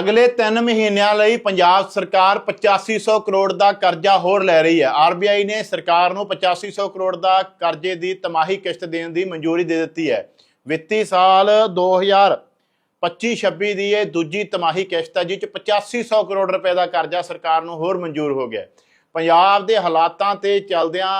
ਅਗਲੇ 3 ਮਹੀਨਿਆਂ ਲਈ ਪੰਜਾਬ ਸਰਕਾਰ 8500 ਕਰੋੜ ਦਾ ਕਰਜ਼ਾ ਹੋਰ ਲੈ ਰਹੀ ਹੈ। ਆਰਬੀਆਈ ਨੇ ਸਰਕਾਰ ਨੂੰ 8500 ਕਰੋੜ ਦਾ ਕਰਜ਼ੇ ਦੀ ਤਿਮਾਹੀ ਕਿਸ਼ਤ ਦੇਣ ਦੀ ਮਨਜ਼ੂਰੀ ਦੇ ਦਿੱਤੀ ਹੈ। ਵਿੱਤੀ ਸਾਲ 2025-26 ਦੀ ਇਹ ਦੂਜੀ ਤਿਮਾਹੀ ਕਿਸ਼ਤ ਹੈ ਜਿਸ 'ਚ 8500 ਕਰੋੜ ਰੁਪਏ ਦਾ ਕਰਜ਼ਾ ਸਰਕਾਰ ਨੂੰ ਹੋਰ ਮਨਜ਼ੂਰ ਹੋ ਗਿਆ ਪੰਜਾਬ ਦੇ ਹਾਲਾਤਾਂ ਤੇ ਚੱਲਦਿਆਂ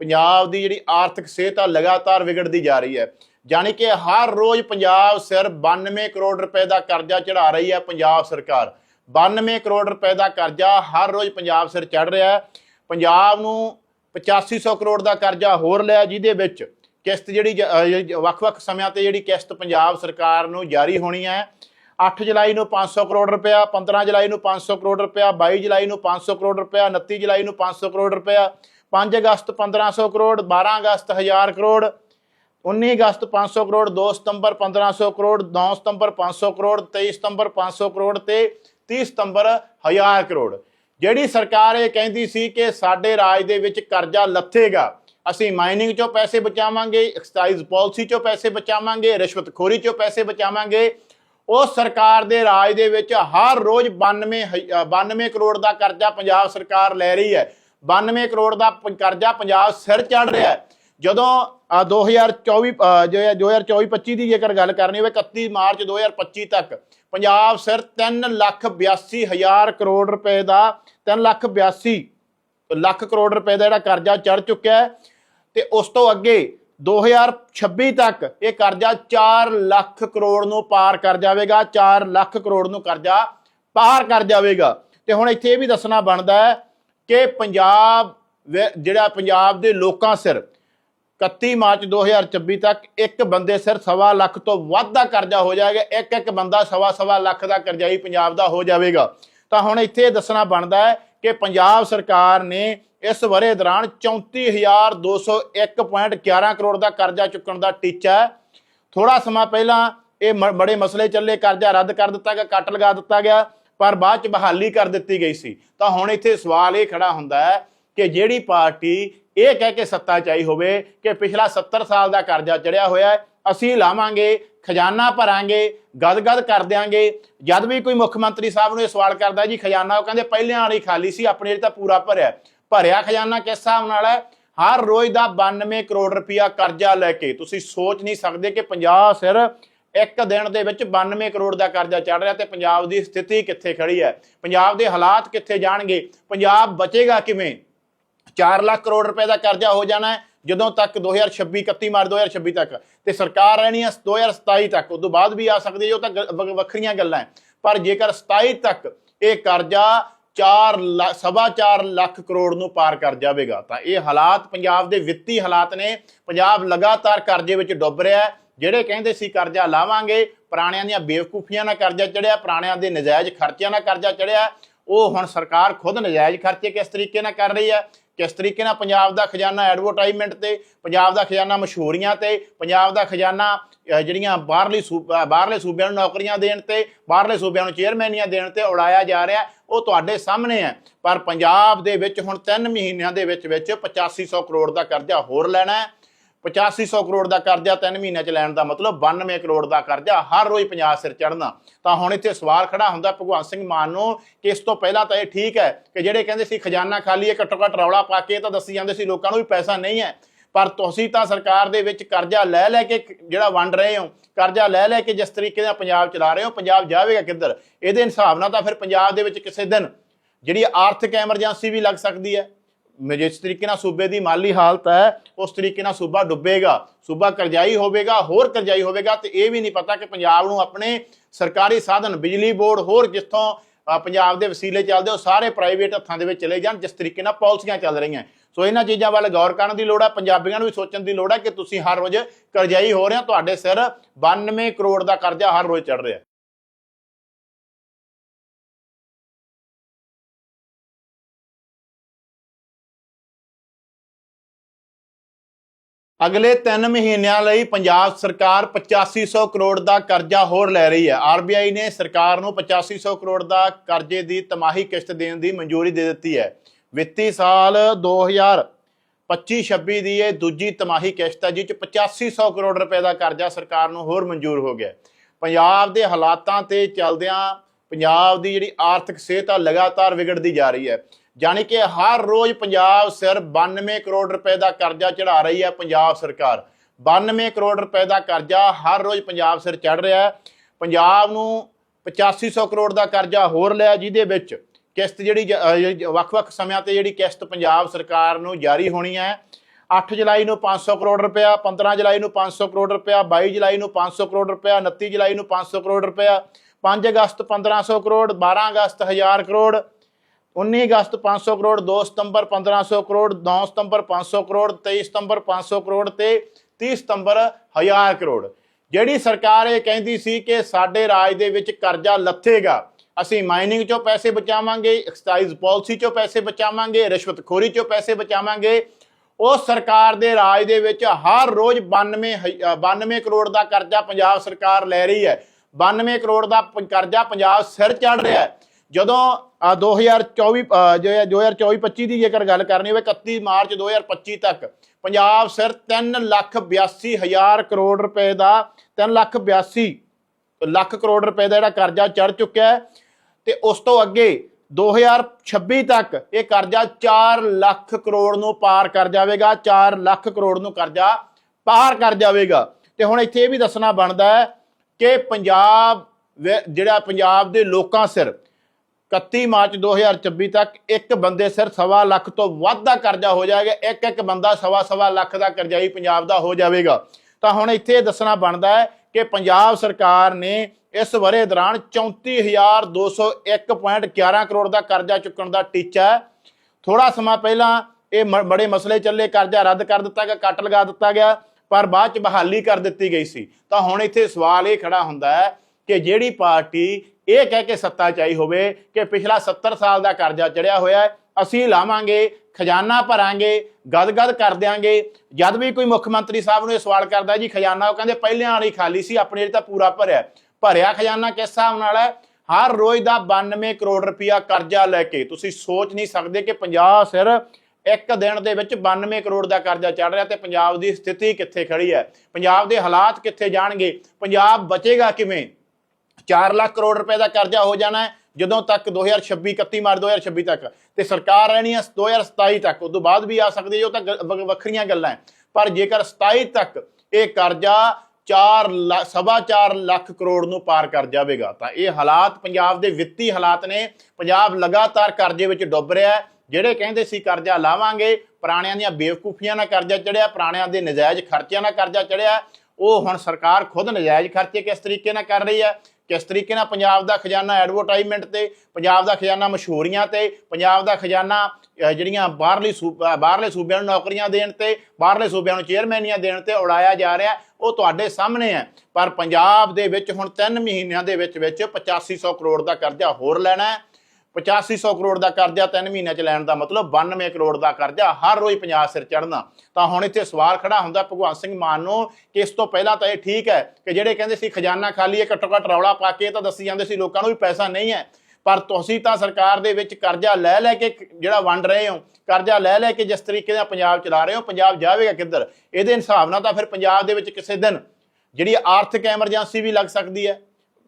ਪੰਜਾਬ ਦੀ ਜਿਹੜੀ ਆਰਥਿਕ ਸਿਹਤ ਆ, ਲਗਾਤਾਰ ਵਿਗੜਦੀ ਜਾ ਰਹੀ ਹੈ। ਜਾਣੀ ਕਿ ਹਰ ਰੋਜ਼ ਪੰਜਾਬ ਸਿਰ 92 ਕਰੋੜ ਰੁਪਏ ਦਾ ਕਰਜ਼ਾ ਚੜਾ ਰਹੀ ਹੈ ਪੰਜਾਬ ਸਰਕਾਰ। 92 ਕਰੋੜ ਰੁਪਏ ਦਾ ਕਰਜ਼ਾ ਹਰ ਰੋਜ਼ ਪੰਜਾਬ ਸਿਰ ਚੜ ਰਿਹਾ ਹੈ। ਪੰਜਾਬ ਨੂੰ 8500 ਕਰੋੜ ਦਾ ਕਰਜ਼ਾ ਹੋਰ ਲਿਆ ਜਿਹਦੇ ਵਿੱਚ ਕਿਸ਼ਤ ਜਿਹੜੀ ਜ- ਜਿਹੜੀ ਵੱਖ-ਵੱਖ ਸਮਿਆਂ ਤੇ ਜਿਹੜੀ ਕਿਸ਼ਤ ਪੰਜਾਬ ਸਰਕਾਰ ਨੂੰ ਜਾਰੀ ਹੋਣੀ ਹੈ। 8 ਜੁਲਾਈ ਨੂੰ 500 ਕਰੋੜ ਰੁਪਇਆ 15 ਜੁਲਾਈ ਨੂੰ 500 ਕਰੋੜ ਰੁਪਇਆ 22 ਜੁਲਾਈ ਨੂੰ 500 ਕਰੋੜ ਰੁਪਇਆ 29 ਜੁਲਾਈ ਨੂੰ 500 ਕਰੋੜ ਰੁਪਇਆ 5 ਅਗਸਤ 1500 ਕਰੋੜ 12 ਅਗਸਤ 1000 ਕਰੋੜ 19 ਅਗਸਤ 500 ਕਰੋੜ 2 ਸਤੰਬਰ 1500 ਕਰੋੜ 9 ਸਤੰਬਰ 500 ਕਰੋੜ 23 ਸਤੰਬਰ 500 ਕਰੋੜ ਤੇ 30 ਸਤੰਬਰ 1000 ਕਰੋੜ। ਜਿਹੜੀ ਸਰਕਾਰ ਇਹ ਕਹਿੰਦੀ ਸੀ ਕਿ ਸਾਡੇ ਰਾਜ ਦੇ ਵਿੱਚ ਕਰਜ਼ਾ ਲੱਥੇਗਾ ਅਸੀਂ ਮਾਈਨਿੰਗ ਚੋਂ ਪੈਸੇ ਬਚਾਵਾਂਗੇ ਐਕਸਾਈਜ਼ ਪਾਲਿਸੀ ਚੋਂ ਪੈਸੇ ਬਚਾਵਾਂਗੇ ਰਿਸ਼ਵਤਖੋਰੀ ਚੋਂ ਪੈਸੇ ਬਚਾਵਾਂਗੇ ਉਹ ਸਰਕਾਰ ਦੇ ਰਾਜ ਦੇ ਵਿੱਚ ਹਰ ਰੋਜ਼ 92 ਹਈ- ਅ, 92 ਕਰੋੜ ਦਾ ਕਰਜ਼ਾ ਪੰਜਾਬ ਸਰਕਾਰ ਲੈ ਰਹੀ ਹੈ। 92 ਕਰੋੜ ਦਾ ਪ- ਕਰਜ਼ਾ ਪੰਜਾਬ ਸਿਰ ਚੜ ਰਿਹਾ ਹੈ। ਜਦੋਂ ਅ, 2024 ਅ, ਜੋ ਹੈ 2024-25 ਦੀ ਜੇਕਰ ਗੱਲ ਕਰਨੀ ਹੋਵੇ 31 ਮਾਰਚ 2025 ਤੱਕ ਪੰਜਾਬ ਸਿਰ 3 ਲੱਖ 82 ਹਜ਼ਾਰ ਕਰੋੜ ਰੁਪਏ ਦਾ 3 ਲੱਖ 82 ਲੱਖ ਕਰੋੜ ਰੁਪਏ ਦਾ ਜਿਹੜਾ ਕਰਜ਼ਾ ਚੜ ਚੁੱਕਿਆ ਹੈ ਤੇ ਉਸ ਤੋਂ ਅੱਗੇ 2026 ਤੱਕ ਇਹ ਕਰਜ਼ਾ 4 ਲੱਖ ਕਰੋੜ ਨੂੰ ਪਾਰ ਕਰ ਜਾਵੇਗਾ 4 ਲੱਖ ਕਰੋੜ ਨੂੰ ਕਰਜ਼ਾ ਪਾਰ ਕਰ ਜਾਵੇਗਾ। ਤੇ ਹੁਣ ਇੱਥੇ ਇਹ ਵੀ ਦੱਸਣਾ ਬਣਦਾ ਹੈ ਕਿ ਪੰਜਾਬ ਵਿ- ਜਿਹੜਾ ਪੰਜਾਬ ਦੇ ਲੋਕਾਂ ਸਿਰ 31 ਮਾਰਚ 2026 ਤੱਕ ਇੱਕ ਬੰਦੇ ਸਿਰ ਸਵਾ ਲੱਖ ਤੋਂ ਵੱਧ ਦਾ ਕਰਜ਼ਾ ਹੋ ਜਾਏਗਾ, ਇੱਕ ਇੱਕ ਬੰਦਾ ਸਵਾ ਸਵਾ ਲੱਖ ਦਾ ਕਰਜ਼ਾਈ ਪੰਜਾਬ ਦਾ ਹੋ ਜਾਵੇਗਾ। ਤਾਂ ਹੁਣ ਇੱਥੇ ਇਹ ਦੱਸਣਾ ਬਣਦਾ ਹੈ ਕਿ ਪੰਜਾਬ ਸਰਕਾਰ ਨੇ ਇਸ ਵਰੇ ਦੌਰਾਨ 34201.11 ਕਰੋੜ ਦਾ ਕਰਜ਼ਾ ਚੁੱਕਣ ਦਾ ਟੀਚਾ ਹੈ। ਥੋੜਾ ਸਮਾਂ ਪਹਿਲਾਂ ਇਹ ਮ- ਬੜੇ ਮਸਲੇ ਚੱਲੇ, ਕਰਜ਼ਾ ਰੱਦ ਕਰ ਦਿੱਤਾ ਗਿਆ, ਕੱਟ ਲਗਾ ਦਿੱਤਾ ਗਿਆ, ਪਰ ਬਾਅਦ ਚ ਬਹਾਲੀ ਕਰ ਦਿੱਤੀ ਗਈ ਸੀ। ਤਾਂ ਹੁਣ ਇੱਥੇ ਸਵਾਲ ਇਹ ਖੜਾ ਹੁੰਦਾ ਹੈ ਕਿ ਜਿਹੜੀ ਪਾਰਟੀ ਇਹ ਕਹਿ ਕੇ ਸੱਤਾ ਚਾਈ ਹੋਵੇ ਕਿ ਪਿਛਲਾ 70 ਸਾਲ ਦਾ ਕਰਜ਼ਾ ਚੜਿਆ ਹੋਇਆ ਹੈ, ਅਸੀਂ ਲਾਵਾਂਗੇ, ਖਜ਼ਾਨਾ ਭਰਾਂਗੇ, ਗਦਗਦ ਕਰ ਦਿਆਂਗੇ। ਜਦ ਵੀ ਕੋਈ ਮੁੱਖ ਮੰਤਰੀ ਸਾਹਿਬ ਨੂੰ ਇਹ ਸਵਾਲ ਕਰਦਾ ਜੀ, ਖਜ਼ਾਨਾ, ਉਹ ਕਹਿੰਦੇ ਪਹਿਲਿਆਂ ਵਾਲੀ ਖਾਲੀ ਸੀ, ਆਪਣੇ ਜਿਹੜੀ ਤਾਂ ਪੂਰਾ ਭਰਿਆ। ਭਰਿਆ ਖਜ਼ਾਨਾ ਕਿਸ ਹਿਸਾਬ ਨਾਲ ਹੈ? ਹਰ ਰੋਜ਼ ਦਾ 92 ਕਰੋੜ ਰੁਪਇਆ ਕਰਜ਼ਾ ਲੈ ਕੇ। ਤੁਸੀਂ ਸੋਚ ਨਹੀਂ ਸਕਦੇ ਕਿ ਪੰਜਾਬ ਸਿਰ ਇੱਕ ਦਿਨ ਦੇ ਵਿੱਚ 92 ਕਰੋੜ ਦਾ ਕਰਜ਼ਾ ਚੜ ਰਿਹਾ ਤੇ ਪੰਜਾਬ ਦੀ ਸਥਿਤੀ ਕਿੱਥੇ ਖੜੀ ਹੈ? ਪੰਜਾਬ ਦੇ ਹਾਲਾਤ ਕਿੱਥੇ ਜਾਣਗੇ? ਪੰਜਾਬ ਬਚੇਗਾ ਕਿਵੇਂ? 4 ਲੱਖ ਕਰੋੜ ਰੁਪਏ ਦਾ ਕਰਜ਼ਾ ਹੋ ਜਾਣਾ ਹੈ, ਜਦੋਂ ਤੱਕ 2026 31 ਮਾਰਚ 2026 ਤੱਕ। ਤੇ ਸਰਕਾਰ ਰਹਿਣੀ ਹੈ 2027 ਤੱਕ। ਉਸ ਤੋਂ ਬਾਅਦ ਵੀ ਆ ਸਕਦੀ ਹੈ ਉਹ ਤਾਂ ਗ- ਵੱਖਰੀਆਂ ਗੱਲਾਂ ਹੈ। ਪਰ ਜੇਕਰ 27 ਤੱਕ ਇਹ ਕਰਜ਼ਾ 4 ਸਵਾ 4 ਲੱਖ ਕਰੋੜ ਨੂੰ ਪਾਰ ਕਰ ਜਾਵੇਗਾ, ਤਾਂ ਇਹ ਹਾਲਾਤ ਪੰਜਾਬ ਦੇ ਵਿੱਤੀ ਹਾਲਾਤ ਨੇ। ਪੰਜਾਬ ਲਗਾਤਾਰ ਕਰਜ਼ੇ ਵਿੱਚ ਡੁੱਬ ਰਿਹਾ ਹੈ। ਜਿਹੜੇ ਕਹਿੰਦੇ ਸੀ ਕਰਜ਼ਾ ਲਾਵਾਂਗੇ, ਪੁਰਾਣਿਆਂ ਦੀਆਂ ਬੇਵਕੂਫੀਆਂ ਨਾਲ ਕਰਜ਼ਾ ਚੜਿਆ ਪੁਰਾਣਿਆਂ ਦੇ ਨਜਾਇਜ਼ ਖਰਚਿਆਂ ਨਾਲ ਕਰਜ਼ਾ ਚੜਿਆ ਉਹ ਹੁਣ ਸਰਕਾਰ ਖੁਦ ਨਜਾਇਜ਼ ਖਰਚੇ ਕਿਸ ਤਰੀਕੇ ਨਾਲ ਕਰ ਰਹੀ ਹੈ? ਕਿਸ ਤਰੀਕੇ ਨਾਲ ਪੰਜਾਬ ਦਾ ਖਜ਼ਾਨਾ ਐਡਵਰਟਾਈਜ਼ਮੈਂਟ ਤੇ, ਪੰਜਾਬ ਦਾ ਖਜ਼ਾਨਾ ਮਸ਼ਹੂਰੀਆਂ ਤੇ, ਪੰਜਾਬ ਦਾ ਖਜ਼ਾਨਾ ਜਿਹੜੀਆਂ ਬਾਹਰਲੀ ਸੂ- ਬਾਹਰਲੇ ਸੂਬਿਆਂ ਨੂੰ ਨੌਕਰੀਆਂ ਦੇਣ ਤੇ, ਬਾਹਰਲੇ ਸੂਬਿਆਂ ਨੂੰ ਚੇਅਰਮੈਨੀਆਂ ਦੇਣ ਤੇ ਉਡਾਇਆ ਜਾ ਰਿਹਾ, ਉਹ ਤੁਹਾਡੇ ਸਾਹਮਣੇ ਹੈ। ਪਰ ਪੰਜਾਬ ਦੇ ਵਿੱਚ ਹੁਣ 3 ਮਹੀਨਿਆਂ ਦੇ ਵਿੱਚ ਵਿੱਚ 8500 ਕਰੋੜ ਦਾ ਕਰਜ਼ਾ ਹੋਰ ਲੈਣਾ ਹੈ। 8500 ਕਰੋੜ ਦਾ ਕਰਜ਼ਾ 3 ਮਹੀਨਿਆਂ ਚ ਲੈਣ ਦਾ ਮਤਲਬ 92 ਕਰੋੜ ਦਾ ਕਰਜ਼ਾ ਹਰ ਰੋਜ਼ ਪੰਜਾਬ ਸਿਰ ਚੜਨਾ ਤਾਂ ਹੁਣ ਇੱਥੇ ਸਵਾਲ ਖੜਾ ਹੁੰਦਾ ਭਗਵੰਤ ਸਿੰਘ ਮਾਨ ਨੂੰ ਕਿ ਇਸ ਤੋਂ ਪਹਿਲਾਂ ਤਾਂ ਇਹ ਠੀਕ ਹੈ ਕਿ ਜਿਹੜੇ ਕਹਿੰਦੇ ਸੀ ਖਜ਼ਾਨਾ ਖਾਲੀ ਹੈ, ਘੱਟੋ ਘੱਟ ਰੌਲਾ ਪਾ ਕੇ ਤਾਂ ਦੱਸੀ ਜਾਂਦੇ ਸੀ ਲੋਕਾਂ ਨੂੰ ਵੀ ਪੈਸਾ ਨਹੀਂ ਹੈ। ਪਰ ਤੁਸੀਂ ਤਾਂ ਸਰਕਾਰ ਦੇ ਵਿੱਚ ਕਰਜ਼ਾ ਲੈ ਲੈ ਕੇ ਜਿਹੜਾ ਵੰਡ ਰਹੇ ਹੋ, ਕਰਜ਼ਾ ਲੈ ਲੈ ਕੇ ਜਿਸ ਤਰੀਕੇ ਨਾਲ ਪੰਜਾਬ ਚਲਾ ਰਹੇ ਹੋ, ਪੰਜਾਬ ਜਾਵੇਗਾ ਕਿੱਧਰ? ਇਹਦੇ ਹਿਸਾਬ ਨਾਲ ਤਾਂ ਫਿਰ ਪੰਜਾਬ ਦੇ ਵਿੱਚ ਕਿਸੇ ਦਿਨ ਜਿਹੜੀ ਆਰਥਿਕ ਐਮਰਜੈਂਸੀ ਵੀ ਲੱਗ ਸਕਦੀ ਹੈ। ਜਿਸ ਤਰੀਕੇ ਨਾਲ ਸੂਬੇ ਦੀ ਮਾਲੀ ਹਾਲਤ ਹੈ, ਉਸ ਤਰੀਕੇ ਨਾਲ ਸੂਬਾ ਡੁੱਬੇਗਾ, ਸੂਬਾ ਕਰਜ਼ਾਈ ਹੋਵੇਗਾ, ਹੋਰ ਕਰਜ਼ਾਈ ਹੋਵੇਗਾ ਤੇ ਇਹ ਵੀ ਨਹੀਂ ਪਤਾ ਕਿ ਪੰਜਾਬ ਨੂੰ ਆਪਣੇ ਸਰਕਾਰੀ ਸਾਧਨ, ਬਿਜਲੀ ਬੋਰਡ ਹੋਰ ਜਿੱਥੋਂ ਪੰਜਾਬ ਦੇ ਵਸੀਲੇ ਚੱਲਦੇ, ਉਹ ਸਾਰੇ ਪ੍ਰਾਈਵੇਟ ਹੱਥਾਂ ਦੇ ਵਿੱਚ ਚਲੇ ਜਾਣ, ਜਿਸ ਤਰੀਕੇ ਨਾਲ ਪਾਲਿਸੀਆਂ ਚੱਲ ਰਹੀਆਂ। ਸੋ ਇਹਨਾਂ ਚੀਜ਼ਾਂ ਵੱਲ ਗੌਰ ਕਰਨ ਦੀ ਲੋੜ ਹੈ, ਪੰਜਾਬੀਆਂ ਨੂੰ ਵੀ ਸੋਚਣ ਦੀ ਲੋੜ ਹੈ ਕਿ ਤੁਸੀਂ ਹਰ ਰੋਜ਼ ਕਰਜ਼ਾਈ ਹੋ ਰਹੇ ਹੋ, ਤੁਹਾਡੇ ਸਿਰ 92 ਕਰੋੜ ਦਾ ਕਰਜ਼ਾ ਹਰ ਰੋਜ਼ ਚੜ ਰਿਹਾ। ਅਗਲੇ 3 ਮਹੀਨਿਆਂ ਲਈ ਪੰਜਾਬ ਸਰਕਾਰ 8500 ਕਰੋੜ ਦਾ ਕਰਜ਼ਾ ਹੋਰ ਲੈ ਰਹੀ ਹੈ। ਆਰਬੀਆਈ ਨੇ ਸਰਕਾਰ ਨੂੰ 8500 ਕਰੋੜ ਦਾ ਕਰਜ਼ੇ ਦੀ ਤਿਮਾਹੀ ਕਿਸ਼ਤ ਦੇਣ ਦੀ ਮਨਜ਼ੂਰੀ ਦੇ ਦਿੱਤੀ ਹੈ। ਵਿੱਤੀ ਸਾਲ 2025-26 ਦੀ ਇਹ ਦੂਜੀ ਤਿਮਾਹੀ ਕਿਸ਼ਤ ਹੈ ਜਿਸ 'ਚ 8500 ਕਰੋੜ ਰੁਪਏ ਦਾ ਕਰਜ਼ਾ ਸਰਕਾਰ ਨੂੰ ਹੋਰ ਮਨਜ਼ੂਰ ਹੋ ਗਿਆ ਪੰਜਾਬ ਦੇ ਹਾਲਾਤਾਂ ਤੇ ਚੱਲਦਿਆਂ ਪੰਜਾਬ ਦੀ ਜਿਹੜੀ ਆਰਥਿਕ ਸਿਹਤ ਆ, ਲਗਾਤਾਰ ਵਿਗੜਦੀ ਜਾ ਰਹੀ ਹੈ। ਜਾਣੀ ਕਿ ਹਰ ਰੋਜ਼ ਪੰਜਾਬ ਸਿਰ 92 ਕਰੋੜ ਰੁਪਏ ਦਾ ਕਰਜ਼ਾ ਚੜਾ ਰਹੀ ਹੈ ਪੰਜਾਬ ਸਰਕਾਰ। 92 ਕਰੋੜ ਰੁਪਏ ਦਾ ਕਰਜ਼ਾ ਹਰ ਰੋਜ਼ ਪੰਜਾਬ ਸਿਰ ਚੜ ਰਿਹਾ ਹੈ। ਪੰਜਾਬ ਨੂੰ 8500 ਕਰੋੜ ਦਾ ਕਰਜ਼ਾ ਹੋਰ ਲਿਆ ਜਿਹਦੇ ਵਿੱਚ ਕਿਸ਼ਤ ਜਿਹੜੀ ਜ- ਜਿਹੜੀ ਵੱਖ-ਵੱਖ ਸਮਿਆਂ ਤੇ ਜਿਹੜੀ ਕਿਸ਼ਤ ਪੰਜਾਬ ਸਰਕਾਰ ਨੂੰ ਜਾਰੀ ਹੋਣੀ ਹੈ। 8 ਜੁਲਾਈ ਨੂੰ 500 ਕਰੋੜ ਰੁਪਇਆ 15 ਜੁਲਾਈ ਨੂੰ 500 ਕਰੋੜ ਰੁਪਇਆ 22 ਜੁਲਾਈ ਨੂੰ 500 ਕਰੋੜ ਰੁਪਇਆ 29 ਜੁਲਾਈ ਨੂੰ 500 ਕਰੋੜ ਰੁਪਇਆ 5 ਅਗਸਤ 1500 ਕਰੋੜ 12 ਅਗਸਤ 1000 ਕਰੋੜ 19 ਅਗਸਤ 500 ਕਰੋੜ 2 ਸਤੰਬਰ 1500 ਕਰੋੜ 9 ਸਤੰਬਰ 500 ਕਰੋੜ 23 ਸਤੰਬਰ 500 ਕਰੋੜ ਤੇ 30 ਸਤੰਬਰ 1000 ਕਰੋੜ। ਜਿਹੜੀ ਸਰਕਾਰ ਇਹ ਕਹਿੰਦੀ ਸੀ ਕਿ ਸਾਡੇ ਰਾਜ ਦੇ ਵਿੱਚ ਕਰਜ਼ਾ ਲੱਥੇਗਾ ਅਸੀਂ ਮਾਈਨਿੰਗ ਚੋਂ ਪੈਸੇ ਬਚਾਵਾਂਗੇ ਐਕਸਾਈਜ਼ ਪਾਲਿਸੀ ਚੋਂ ਪੈਸੇ ਬਚਾਵਾਂਗੇ ਰਿਸ਼ਵਤਖੋਰੀ ਚੋਂ ਪੈਸੇ ਬਚਾਵਾਂਗੇ ਉਹ ਸਰਕਾਰ ਦੇ ਰਾਜ ਦੇ ਵਿੱਚ ਹਰ ਰੋਜ਼ 92 ਹਈ- ਅ, 92 ਕਰੋੜ ਦਾ ਕਰਜ਼ਾ ਪੰਜਾਬ ਸਰਕਾਰ ਲੈ ਰਹੀ ਹੈ। 92 ਕਰੋੜ ਦਾ ਪ- ਕਰਜ਼ਾ ਪੰਜਾਬ ਸਿਰ ਚੜ ਰਿਹਾ ਹੈ। ਜਦੋਂ ਅ, 2024 ਅ, ਜੋ ਹੈ 2024-25 ਦੀ ਜੇਕਰ ਗੱਲ ਕਰਨੀ ਹੋਵੇ 31 ਮਾਰਚ 2025 ਤੱਕ ਪੰਜਾਬ ਸਿਰ 3 ਲੱਖ 82 ਹਜ਼ਾਰ ਕਰੋੜ ਰੁਪਏ ਦਾ 3 ਲੱਖ 82 ਲੱਖ ਕਰੋੜ ਰੁਪਏ ਦਾ ਜਿਹੜਾ ਕਰਜ਼ਾ ਚੜ ਚੁੱਕਿਆ ਹੈ ਤੇ ਉਸ ਤੋਂ ਅੱਗੇ 2026 ਤੱਕ ਇਹ ਕਰਜ਼ਾ 4 ਲੱਖ ਕਰੋੜ ਨੂੰ ਪਾਰ ਕਰ ਜਾਵੇਗਾ 4 ਲੱਖ ਕਰੋੜ ਨੂੰ ਕਰਜ਼ਾ ਪਾਰ ਕਰ ਜਾਵੇਗਾ। ਤੇ ਹੁਣ ਇੱਥੇ ਇਹ ਵੀ ਦੱਸਣਾ ਬਣਦਾ ਹੈ ਕਿ ਪੰਜਾਬ ਵ- ਜਿਹੜਾ ਪੰਜਾਬ ਦੇ ਲੋਕਾਂ ਸਿਰ 31 ਮਾਰਚ 2026 ਤੱਕ ਇੱਕ ਬੰਦੇ ਸਿਰ ਸਵਾ ਲੱਖ ਤੋਂ ਵੱਧ ਦਾ ਕਰਜ਼ਾ ਹੋ ਜਾਏਗਾ ਇੱਕ ਇੱਕ ਬੰਦਾ ਸਵਾ ਸਵਾ ਲੱਖ ਦਾ ਕਰਜ਼ਾਈ ਪੰਜਾਬ ਦਾ ਹੋ ਜਾਵੇਗਾ। ਤਾਂ ਹੁਣ ਇੱਥੇ ਦੱਸਣਾ ਬਣਦਾ ਹੈ ਕਿ ਪੰਜਾਬ ਸਰਕਾਰ ਨੇ ਇਸ ਵਰੇ ਦੌਰਾਨ 34201.11 ਕਰੋੜ ਦਾ ਕਰਜ਼ਾ ਚੁੱਕਣ ਦਾ ਟੀਚਾ ਹੈ। ਥੋੜਾ ਸਮਾਂ ਪਹਿਲਾਂ ਇਹ ਮ- ਬੜੇ ਮਸਲੇ ਚੱਲੇ, ਕਰਜ਼ਾ ਰੱਦ ਕਰ ਦਿੱਤਾ ਗਿਆ, ਕੱਟ ਲਗਾ ਦਿੱਤਾ ਗਿਆ, ਪਰ ਬਾਅਦ ਚ ਬਹਾਲੀ ਕਰ ਦਿੱਤੀ ਗਈ ਸੀ। ਤਾਂ ਹੁਣ ਇੱਥੇ ਸਵਾਲ ਇਹ ਖੜਾ ਹੁੰਦਾ ਹੈ ਕਿ ਜਿਹੜੀ ਪਾਰਟੀ ਇਹ ਕਹਿ ਕੇ ਸੱਤਾ ਚਾਈ ਹੋਵੇ ਕਿ ਪਿਛਲਾ 70 ਸਾਲ ਦਾ ਕਰਜ਼ਾ ਚੜਿਆ ਹੋਇਆ ਹੈ, ਅਸੀਂ ਲਾਵਾਂਗੇ, ਖਜ਼ਾਨਾ ਭਰਾਂਗੇ, ਗਦਗਦ ਕਰ ਦਿਆਂਗੇ। ਜਦ ਵੀ ਕੋਈ ਮੁੱਖ ਮੰਤਰੀ ਸਾਹਿਬ ਨੂੰ ਇਹ ਸਵਾਲ ਕਰਦਾ ਜੀ, ਖਜ਼ਾਨਾ, ਉਹ ਕਹਿੰਦੇ ਪਹਿਲਿਆਂ ਵਾਲੀ ਖਾਲੀ ਸੀ, ਆਪਣੇ ਲਈ ਤਾਂ ਪੂਰਾ ਭਰਿਆ। ਭਰਿਆ ਖਜ਼ਾਨਾ ਕਿਸ ਹਿਸਾਬ ਨਾਲ ਹੈ? ਹਰ ਰੋਜ਼ ਦਾ 92 ਕਰੋੜ ਰੁਪਇਆ ਕਰਜ਼ਾ ਲੈ ਕੇ। ਤੁਸੀਂ ਸੋਚ ਨਹੀਂ ਸਕਦੇ ਕਿ ਪੰਜਾਬ ਸਿਰ ਇੱਕ ਦਿਨ ਦੇ ਵਿੱਚ 92 ਕਰੋੜ ਦਾ ਕਰਜ਼ਾ ਚੜ ਰਿਹਾ ਤੇ ਪੰਜਾਬ ਦੀ ਸਥਿਤੀ ਕਿੱਥੇ ਖੜੀ ਹੈ? ਪੰਜਾਬ ਦੇ ਹਾਲਾਤ ਕਿੱਥੇ ਜਾਣਗੇ? ਪੰਜਾਬ ਬਚੇਗਾ ਕਿਵੇਂ? 4 ਲੱਖ ਕਰੋੜ ਰੁਪਏ ਦਾ ਕਰਜ਼ਾ ਹੋ ਜਾਣਾ ਹੈ, ਜਦੋਂ ਤੱਕ 2026 31 ਮਾਰਚ 2026 ਤੱਕ। ਤੇ ਸਰਕਾਰ ਰਹਿਣੀ ਹੈ 2027 ਤੱਕ ਉਸ ਤੋਂ ਬਾਅਦ ਵੀ ਆ ਸਕਦੀ ਹੈ ਉਹ ਤਾਂ ਗ- ਵੱਖਰੀਆਂ ਗੱਲਾਂ ਹੈ। ਪਰ ਜੇਕਰ 27 ਤੱਕ ਇਹ ਕਰਜ਼ਾ 4 ਸਵਾ 4 ਲੱਖ ਕਰੋੜ ਨੂੰ ਪਾਰ ਕਰ ਜਾਵੇਗਾ, ਤਾਂ ਇਹ ਹਾਲਾਤ ਪੰਜਾਬ ਦੇ ਵਿੱਤੀ ਹਾਲਾਤ ਨੇ। ਪੰਜਾਬ ਲਗਾਤਾਰ ਕਰਜ਼ੇ ਵਿੱਚ ਡੁੱਬ ਰਿਹਾ ਹੈ। ਜਿਹੜੇ ਕਹਿੰਦੇ ਸੀ ਕਰਜ਼ਾ ਲਾਵਾਂਗੇ, ਪੁਰਾਣਿਆਂ ਦੀਆਂ ਬੇਵਕੂਫੀਆਂ ਨਾਲ ਕਰਜ਼ਾ ਚੜਿਆ ਪੁਰਾਣਿਆਂ ਦੇ ਨਜਾਇਜ਼ ਖਰਚਿਆਂ ਨਾਲ ਕਰਜ਼ਾ ਚੜਿਆ ਉਹ ਹੁਣ ਸਰਕਾਰ ਖੁਦ ਨਜਾਇਜ਼ ਖਰਚੇ ਕਿਸ ਤਰੀਕੇ ਨਾਲ ਕਰ ਰਹੀ ਹੈ? ਕਿਸ ਤਰੀਕੇ ਨਾਲ ਪੰਜਾਬ ਦਾ ਖਜ਼ਾਨਾ ਐਡਵਰਟਾਈਜ਼ਮੈਂਟ ਤੇ, ਪੰਜਾਬ ਦਾ ਖਜ਼ਾਨਾ ਮਸ਼ਹੂਰੀਆਂ ਤੇ, ਪੰਜਾਬ ਦਾ ਖਜ਼ਾਨਾ ਜਿਹੜੀਆਂ ਬਾਹਰਲੀ ਸੂ- ਬਾਹਰਲੇ ਸੂਬਿਆਂ ਨੂੰ ਨੌਕਰੀਆਂ ਦੇਣ ਤੇ, ਬਾਹਰਲੇ ਸੂਬਿਆਂ ਨੂੰ ਚੇਅਰਮੈਨੀਆਂ ਦੇਣ ਤੇ ਉਡਾਇਆ ਜਾ ਰਿਹਾ, ਉਹ ਤੁਹਾਡੇ ਸਾਹਮਣੇ ਹੈ। ਪਰ ਪੰਜਾਬ ਦੇ ਵਿੱਚ ਹੁਣ 3 ਮਹੀਨਿਆਂ ਦੇ ਵਿੱਚ ਵਿੱਚ 8500 ਕਰੋੜ ਦਾ ਕਰਜ਼ਾ ਹੋਰ ਲੈਣਾ ਹੈ। 8500 ਕਰੋੜ ਦਾ ਕਰਜ਼ਾ 3 ਮਹੀਨਿਆਂ ਚ ਲੈਣ ਦਾ ਮਤਲਬ 92 ਕਰੋੜ ਦਾ ਕਰਜ਼ਾ ਹਰ ਰੋਜ਼ ਪੰਜਾਬ ਸਿਰ ਚੜਨਾ ਤਾਂ ਹੁਣ ਇੱਥੇ ਸਵਾਲ ਖੜਾ ਹੁੰਦਾ, ਭਗਵੰਤ ਸਿੰਘ ਮਾਨ ਨੂੰ ਕਿ ਇਸ ਤੋਂ ਪਹਿਲਾਂ ਤਾਂ ਇਹ ਠੀਕ ਹੈ ਕਿ ਜਿਹੜੇ ਕਹਿੰਦੇ ਸੀ ਖਜ਼ਾਨਾ ਖਾਲੀ ਹੈ, ਘੱਟੋ ਘੱਟ ਰੌਲਾ ਪਾ ਕੇ ਤਾਂ ਦੱਸੀ ਜਾਂਦੇ ਸੀ, ਲੋਕਾਂ ਨੂੰ ਵੀ ਪੈਸਾ ਨਹੀਂ ਹੈ। ਪਰ ਤੁਸੀਂ ਤਾਂ ਸਰਕਾਰ ਦੇ ਵਿੱਚ ਕਰਜ਼ਾ ਲੈ ਲੈ ਕੇ ਜਿਹੜਾ ਵੰਡ ਰਹੇ ਹੋ, ਕਰਜ਼ਾ ਲੈ ਲੈ ਕੇ ਜਿਸ ਤਰੀਕੇ ਨਾਲ ਪੰਜਾਬ ਚਲਾ ਰਹੇ ਹੋ, ਪੰਜਾਬ ਜਾਵੇਗਾ ਕਿੱਧਰ? ਇਹਦੇ ਹਿਸਾਬ ਨਾਲ ਤਾਂ ਫਿਰ ਪੰਜਾਬ ਦੇ ਵਿੱਚ ਕਿਸੇ ਦਿਨ ਜਿਹੜੀ ਆਰਥਿਕ ਐਮਰਜੈਂਸੀ ਵੀ ਲੱਗ ਸਕਦੀ ਹੈ।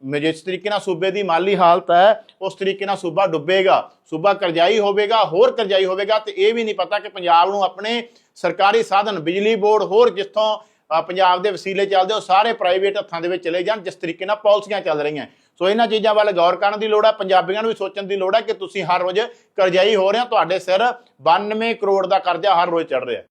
ਜਿਸ ਤਰੀਕੇ ਨਾਲ ਸੂਬੇ ਦੀ ਮਾਲੀ ਹਾਲਤ ਹੈ, ਉਸ ਤਰੀਕੇ ਨਾਲ ਸੂਬਾ ਡੁੱਬੇਗਾ, ਸੂਬਾ ਕਰਜ਼ਾਈ ਹੋਵੇਗਾ, ਹੋਰ ਕਰਜ਼ਾਈ ਹੋਵੇਗਾ, ਤੇ ਇਹ ਵੀ ਨਹੀਂ ਪਤਾ ਕਿ ਪੰਜਾਬ ਨੂੰ ਆਪਣੇ ਸਰਕਾਰੀ ਸਾਧਨ, ਬਿਜਲੀ ਬੋਰਡ ਹੋਰ ਜਿੱਥੋਂ ਪੰਜਾਬ ਦੇ ਵਸੀਲੇ ਚੱਲਦੇ, ਉਹ ਸਾਰੇ ਪ੍ਰਾਈਵੇਟ ਹੱਥਾਂ ਦੇ ਵਿੱਚ ਚਲੇ ਜਾਣ, ਜਿਸ ਤਰੀਕੇ ਨਾਲ ਪਾਲਿਸੀਆਂ ਚੱਲ ਰਹੀਆਂ। ਸੋ ਇਹਨਾਂ ਚੀਜ਼ਾਂ ਵੱਲ ਗੌਰ ਕਰਨ ਦੀ ਲੋੜ ਹੈ, ਪੰਜਾਬੀਆਂ ਨੂੰ ਵੀ ਸੋਚਣ ਦੀ ਲੋੜ ਹੈ ਕਿ ਤੁਸੀਂ ਹਰ ਰੋਜ਼ ਕਰਜ਼ਾਈ ਹੋ ਰਹੇ ਹੋ, ਤੁਹਾਡੇ ਸਿਰ 92 ਕਰੋੜ ਦਾ ਕਰਜ਼ਾ ਹਰ ਰੋਜ਼ ਚੜ ਰਿਹਾ।